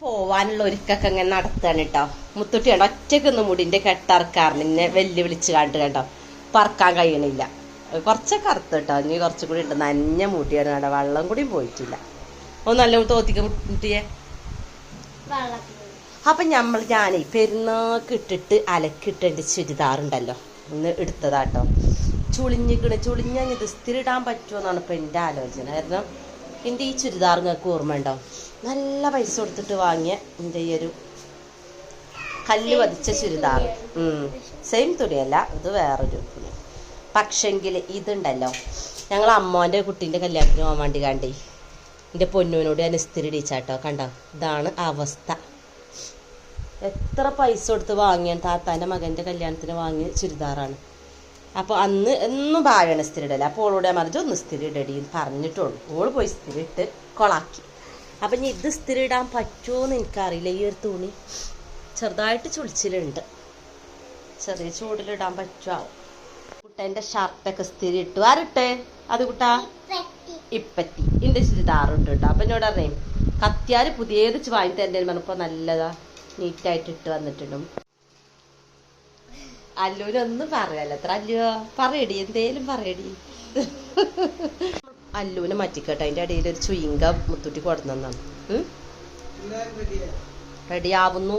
പോവാനുള്ള ഒരുക്കൊക്കെ ഇങ്ങനെ നടത്തുകയാണ് കേട്ടോ മുത്തുട്ടി കണ്ടോ ഒറ്റക്കൊന്ന് മുടിന്റെ കെട്ടറക്കാറിന് എന്നെ വെല്ലുവിളിച്ച് കണ്ട് കണ്ടോ? പറക്കാൻ കഴിയണില്ല. കുറച്ചൊക്കെ അറുത്ത് കേട്ടോ ഇനി കുറച്ചും കൂടി ഉണ്ട് നഞ്ഞ മുടിയാണ് കേട്ടോ വെള്ളം കൂടി പോയിട്ടില്ല. ഒന്ന് നല്ല തോത്തിക്ക മുട്ടിയെ? അപ്പം നമ്മൾ ഞാനേ പെരുന്നാൾക്ക് ഇട്ടിട്ട് എന്റെ ചുരിദാറുണ്ടല്ലോ. ഇന്ന് എടുത്തതാട്ടോ ചുളിഞ്ഞിക്കണ്. ചുളിഞ്ഞ ഇത് സ്ഥിരിടാൻ പറ്റുമോ എന്നാണ് ഇപ്പം എന്റെ ആലോചന. കാരണം എന്റെ ഈ ചുരിദാർ നിങ്ങൾക്ക് ഓർമ്മ ഉണ്ടോ? നല്ല പൈസ കൊടുത്തിട്ട് വാങ്ങിയ എന്റെ ഈ ഒരു കല്ല് പതിച്ച ചുരിദാർ. സെയിം തുണിയല്ല ഇത് വേറൊരു തുണി. പക്ഷെങ്കിൽ ഇതുണ്ടല്ലോ ഞങ്ങൾ അമ്മോന്റെ കുട്ടീന്റെ കല്യാണത്തിന് പോകാൻ വേണ്ടി കണ്ടേ. എന്റെ പൊന്നുവിനോട് ഞാൻ ഇസ്തിരി ഇടിച്ചാട്ടോ കണ്ടോ? ഇതാണ് അവസ്ഥ. എത്ര പൈസ കൊടുത്ത് വാങ്ങിയ താത്താന്റെ മകന്റെ കല്യാണത്തിന് വാങ്ങിയ ചുരിദാറാണ്. അപ്പോൾ അന്ന് എന്നും ഭാവിയാണ് സ്ഥിരം ഇടല അപ്പോൾ ഓളോട് ഞാൻ പറഞ്ഞു ഒന്ന് സ്ഥിരം ഇടടി എന്ന് പറഞ്ഞിട്ടുള്ളൂ ഓൾ പോയി സ്ഥിരം ഇട്ട് കൊളാക്കി. അപ്പം ഇനി ഇത് സ്ഥിരം ഇടാൻ പറ്റുമോ എന്ന് എനിക്കറിയില്ല. ഈ ഒരു തുണി ചെറുതായിട്ട് ചുളിച്ചിലുണ്ട്. ചെറിയ ചൂടിലിടാൻ പറ്റുമോ കുട്ടേന്റെ ഷർട്ടൊക്കെ സ്ഥിരം ഇട്ടു ആരിട്ടെ? അത് കുട്ടാ? ഇപ്പത്തി എന്റെ ചുരിദാറുണ്ട് കേട്ടോ. അപ്പം എന്നോട് അറിയാം കത്തിയാർ പുതിയത് വാങ്ങി തരേണ്ടത് പറഞ്ഞപ്പോൾ നല്ലതാ. നീറ്റായിട്ട് ഇട്ട് വന്നിട്ടുണ്ട്. അല്ലൂനൊന്നും പറയല്ല. അത്ര അല്ലയോ പറയടി എന്തേലും പറയടി. അല്ലൂനെ മാറ്റിക്കട്ടെ. അതിന്റെ ഇടയിൽ ഒരു ചുയിങ്ക മുത്തുട്ടി കൊടുന്നാണ് റെഡി ആവുന്നു.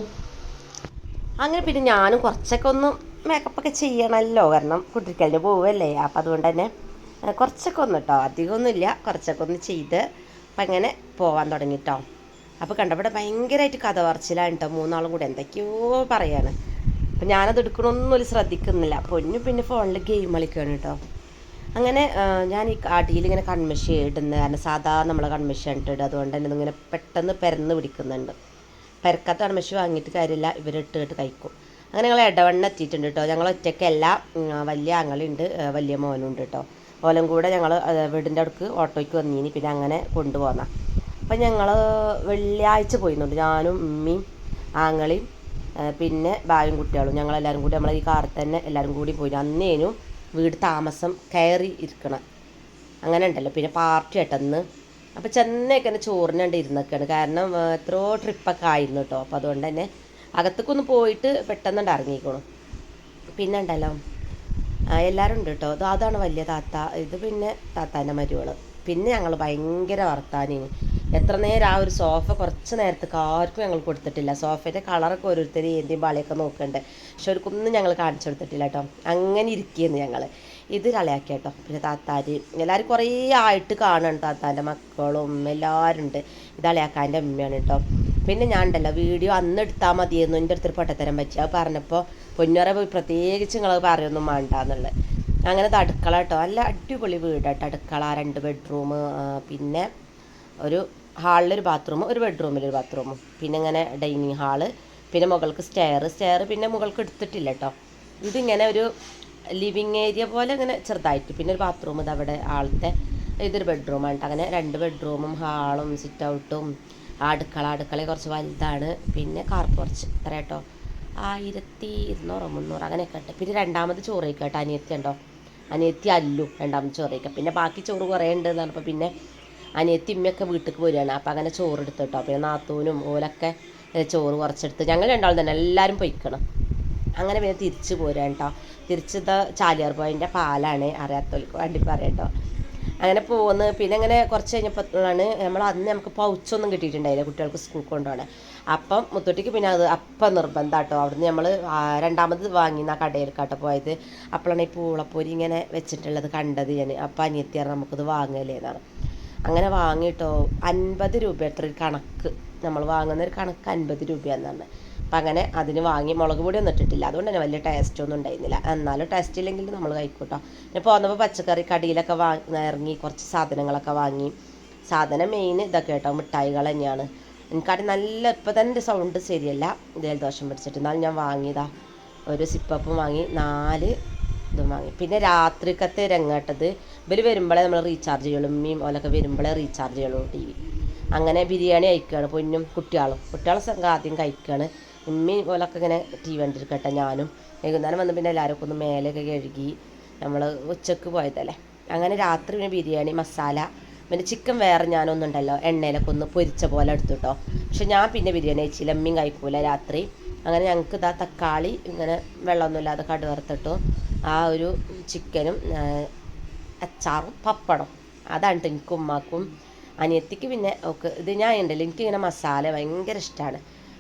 അങ്ങനെ പിന്നെ ഞാനും കുറച്ചൊക്കെ ഒന്ന് മേക്കപ്പൊക്കെ ചെയ്യണമല്ലോ കാരണം കുട്ടിക്കലിന് പോവല്ലേ. അപ്പം അതുകൊണ്ട് തന്നെ കുറച്ചൊക്കെ ഒന്ന് കേട്ടോ അധികമൊന്നുമില്ല കുറച്ചൊക്കെ ഒന്ന് ചെയ്ത് അപ്പം അങ്ങനെ പോവാൻ തുടങ്ങി കേട്ടോ അപ്പോൾ കണ്ടവിടെ ഭയങ്കരമായിട്ട് കഥ പറച്ചിലാണ് കേട്ടോ മൂന്നാളും കൂടെ എന്തൊക്കെയോ പറയാണ്. അപ്പം ഞാനത് എടുക്കണമൊന്നും ഒരു ശ്രദ്ധിക്കുന്നില്ല. പൊന്നു പിന്നെ ഫോണിൽ ഗെയിം കളിക്കുകയാണ് കേട്ടോ അങ്ങനെ ഞാൻ ഈ അടിയിൽ ഇങ്ങനെ കൺമഷി ഇടുന്നത് കാരണം സാധാരണ നമ്മളെ കൺമഷി ഇട്ടിട്ട് അതുകൊണ്ട് തന്നെ ഇങ്ങനെ പെട്ടെന്ന് പെരന്ന് പിടിക്കുന്നുണ്ട്. പെരക്കാത്ത കൺമഷി വാങ്ങിയിട്ട് കാര്യമില്ല. ഇവരിട്ട് ഇട്ട് കഴിക്കും. അങ്ങനെ ഞങ്ങൾ ഇടവണ്ണ എത്തിയിട്ടുണ്ട് കേട്ടോ ഞങ്ങൾ ഒറ്റയ്ക്കല്ല. വലിയ ആങ്ങളുണ്ട്. വലിയ മോനുണ്ട് കേട്ടോ ഓലം കൂടെ ഞങ്ങൾ വീടിന്റെ അടുക്ക് ഓട്ടോയ്ക്ക് വന്നീനി. പിന്നെ അങ്ങനെ കൊണ്ടുപോന്ന. അപ്പം ഞങ്ങൾ വെള്ളിയാഴ്ച പോയിരുന്നുണ്ട് ഞാനും ഉമ്മയും ആങ്ങളെയും പിന്നെ ഭായും കുട്ടികളും. ഞങ്ങളെല്ലാവരും കൂടി നമ്മളെ ഈ കാറിൽ തന്നെ എല്ലാവരും കൂടി പോയി. അന്നേനു വീട് താമസം കയറി ഇരിക്കണം. അങ്ങനെ ഉണ്ടല്ലോ. പിന്നെ പാർട്ടി ആയിട്ടന്ന് അപ്പോൾ ചെന്നൈക്ക് തന്നെ ചോറിനുണ്ട് ഇരുന്നൊക്കെയാണ്. കാരണം എത്രയോ ട്രിപ്പൊക്കെ ആയിരുന്നു കേട്ടോ അപ്പോൾ അതുകൊണ്ട് തന്നെ അകത്തേക്കൊന്ന് പോയിട്ട് പെട്ടെന്നുണ്ട് ഇറങ്ങിക്കോണം പിന്നെ ഉണ്ടല്ലോ. എല്ലാവരും ഉണ്ട് കേട്ടോ അത് അതാണ് വലിയ താത്ത. ഇത് പിന്നെ താത്താന്റെ മരുവൾ പിന്നെ ഞങ്ങൾ ഭയങ്കര വർത്താനിന്. എത്ര നേരം ആ ഒരു സോഫ കുറച്ച് നേരത്തേക്ക് ആർക്കും ഞങ്ങൾ കൊടുത്തിട്ടില്ല. സോഫയുടെ കളറൊക്കെ ഓരോരുത്തർ എന്തിയും പാളിയൊക്കെ നോക്കണ്ട്. പക്ഷെ അവർക്കൊന്നും ഞങ്ങൾ കാണിച്ചു കൊടുത്തിട്ടില്ല കേട്ടോ. അങ്ങനെ ഇരിക്കുന്നു ഞങ്ങൾ ഇത് കളിയാക്കി കേട്ടോ. പിന്നെ താത്താർ എല്ലാവരും കുറേ ആയിട്ട് കാണുകയാണ് താത്താന്റെ മക്കളും എല്ലാവരും ഉണ്ട്. ഇത് കളിയാക്കാന്റെ അമ്മയാണ് കേട്ടോ. പിന്നെ ഞാൻ ഉണ്ടല്ലോ വീഡിയോ അന്ന് എടുത്താൽ മതിയെന്നു എന്റെ അടുത്തൊരു പൊട്ടത്തരം പറ്റി. അത് പറഞ്ഞപ്പോൾ പൊന്നുറ പോയി പ്രത്യേകിച്ച് നിങ്ങൾ പറയൊന്നും വേണ്ടാന്നുള്ളത് അങ്ങനെ അടുക്കള കേട്ടോ. നല്ല അടിപൊളി വീട് കേട്ടോ. അടുക്കള രണ്ട് ബെഡ്റൂം പിന്നെ ഒരു ഹാളിലൊരു ബാത്റൂം ഒരു ബെഡ്റൂമിലൊരു ബാത്റൂമും. പിന്നെ ഇങ്ങനെ ഡൈനിങ് ഹാൾ പിന്നെ മുകൾക്ക് സ്റ്റെയർ സ്റ്റെയർ പിന്നെ മുകൾക്ക് എടുത്തിട്ടില്ല കേട്ടോ. ഇതിങ്ങനെ ഒരു ലിവിങ് ഏരിയ പോലെ ഇങ്ങനെ ചെറുതായിട്ട്. പിന്നെ ഒരു ബാത്റൂം ഇത് അവിടെ ആളത്തെ ഇതൊരു ബെഡ്റൂമാണ് കേട്ടോ. അങ്ങനെ രണ്ട് ബെഡ്റൂമും ഹാളും സിറ്റ് ഔട്ടും അടുക്കള. അടുക്കള കുറച്ച് വലുതാണ്. പിന്നെ കാർ പോർച്ച് ഇത്ര കേട്ടോ. ആയിരത്തി ഇരുന്നൂറോ മുന്നൂറ് അങ്ങനെയൊക്കെ ഉണ്ട് പിന്നെ രണ്ടാമത് ചോറ് അനിയത്തി ഉണ്ടോ? അനിയത്തി അല്ലു രണ്ടാമത് ചോറ് കഴിക്കാം. പിന്നെ ബാക്കി ചോറ് കുറേ ഉണ്ട് എന്ന് പറഞ്ഞപ്പോൾ പിന്നെ അനിയത്തി ഇമ്മയൊക്കെ വീട്ടിലേക്ക് വരികയാണ് അപ്പം അങ്ങനെ ചോറ് പിന്നെ നാത്തൂനും ഓലൊക്കെ ചോറ് കുറച്ചെടുത്ത്. ഞങ്ങൾ രണ്ടാളും തന്നെ എല്ലാവരും പൊയ്ക്കണം. അങ്ങനെ പിന്നെ തിരിച്ചു പോരാ കേട്ടോ തിരിച്ചത് ചാലിയാർ പോയിന്റെ പാലാണ് അറിയാത്തവർക്ക് വേണ്ടി പറയാം കേട്ടോ അങ്ങനെ പോകുന്നു പിന്നെ അങ്ങനെ കുറച്ച് കഴിഞ്ഞപ്പോഴാണ് നമ്മൾ അന്ന് നമുക്ക് പൗച്ചൊന്നും കിട്ടിയിട്ടുണ്ടായില്ല കുട്ടികൾക്ക് സ്കൂൾ കൊണ്ടുപോകണേ അപ്പം മുത്തൂട്ടിക്ക് പിന്നെ അത് അപ്പം നിർബന്ധം കേട്ടോ അവിടുന്ന് നമ്മൾ രണ്ടാമത് വാങ്ങി ആ കേട്ടോ പോയത്. അപ്പോഴാണ് ഈ പൂളപ്പൊരി ഇങ്ങനെ വെച്ചിട്ടുള്ളത് കണ്ടത് ഞാൻ അപ്പം അനിയത്തിയാണ് നമുക്കത് വാങ്ങലേ എന്നാണ്. അങ്ങനെ വാങ്ങിയിട്ടോ അൻപത് രൂപ ഒരു കണക്ക്. നമ്മൾ വാങ്ങുന്ന ഒരു കണക്ക് അൻപത് രൂപയാണെന്നാണ് അപ്പം അങ്ങനെ അതിന് വാങ്ങി മുളക് പൊടി ഒന്നും ഇട്ടിട്ടില്ല. അതുകൊണ്ട് തന്നെ വലിയ ടേസ്റ്റ് ഒന്നും ഉണ്ടായിരുന്നില്ല. എന്നാലും ടേസ്റ്റ് ഇല്ലെങ്കിൽ നമ്മൾ കഴിക്കൂട്ടോ. പിന്നെ പോന്നപ്പോൾ പച്ചക്കറി കടിയിലൊക്കെ വാങ്ങി ഇറങ്ങി കുറച്ച് സാധനങ്ങളൊക്കെ വാങ്ങി. സാധനം മെയിൻ ഇതൊക്കെ കേട്ടോ. മിഠായികൾ തന്നെയാണ്. എനിക്കാണെങ്കിൽ നല്ല ഇപ്പം തന്നെ സൗണ്ട് ശരിയല്ല. ജലദോഷം പിടിച്ചിട്ട്. എന്നാലും ഞാൻ വാങ്ങിയതാ. ഒരു സിപ്പപ്പും വാങ്ങി. നാല് ഇതും വാങ്ങി. പിന്നെ രാത്രിക്കത്തെ രംഗട്ടത്. ഇവർ വരുമ്പോഴേ നമ്മൾ റീചാർജ് ചെയ്യുള്ളൂ ഉമ്മയും ഓലൊക്കെ വരുമ്പോഴേ റീചാർജ് ചെയ്യുള്ളൂ ടി വി. അങ്ങനെ ബിരിയാണി കഴിക്കുകയാണ് പൊന്നും കുട്ടികളും. കുട്ടികളെ സംഘം ആദ്യം കഴിക്കുകയാണ് ഉമ്മയും ഓലൊക്കെ ഇങ്ങനെ ടി വി കണ്ടിരിക്കട്ടെ ഞാനും. വൈകുന്നേരം വന്ന് പിന്നെ എല്ലാവരും ഒന്ന് മേലൊക്കെ കഴുകി നമ്മൾ ഉച്ചയ്ക്ക് പോയതല്ലേ. അങ്ങനെ രാത്രി പിന്നെ ബിരിയാണി മസാല പിന്നെ ചിക്കൻ വേറെ ഞാനൊന്നുണ്ടല്ലോ എണ്ണയിലൊക്കെ ഒന്ന് പൊരിച്ച പോലെ എടുത്തു കേട്ടോ പക്ഷെ ഞാൻ പിന്നെ ബിരിയാണി കഴിച്ചില്ല അമ്മയും കഴിക്കൂല രാത്രി. അങ്ങനെ ഞങ്ങൾക്ക് ഇതാ തക്കാളി ഇങ്ങനെ വെള്ളമൊന്നുമില്ലാതെ കടു വറുത്തിട്ടു. ആ ഒരു ചിക്കനും അച്ചാറും പപ്പടം. അതാണ് എനിക്ക് ഉമ്മാക്കും അനിയത്തിക്ക് പിന്നെ ഒക്കെ ഇത് ഞാൻ ഉണ്ടല്ലോ. എനിക്കിങ്ങനെ മസാല ഭയങ്കര ഇഷ്ടമാണ്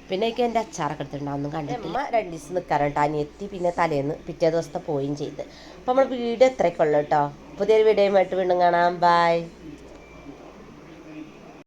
പിന്നെ എനിക്ക് എന്റെ അച്ചാറൊക്കെ എടുത്തിട്ടുണ്ടാവും കണ്ടില്ല അമ്മ രണ്ട് ദിവസം നിൽക്കാറുണ്ട് അനിയത്തി പിന്നെ തലേന്ന് പിറ്റേ ദിവസത്തെ പോവുകയും ചെയ്ത്. അപ്പോൾ നമ്മൾ വീഡിയോ എത്രയൊക്കെ ഉള്ളു കേട്ടോ പുതിയൊരു വീഡിയോയുമായിട്ട് വീണ്ടും കാണാം. ബൈ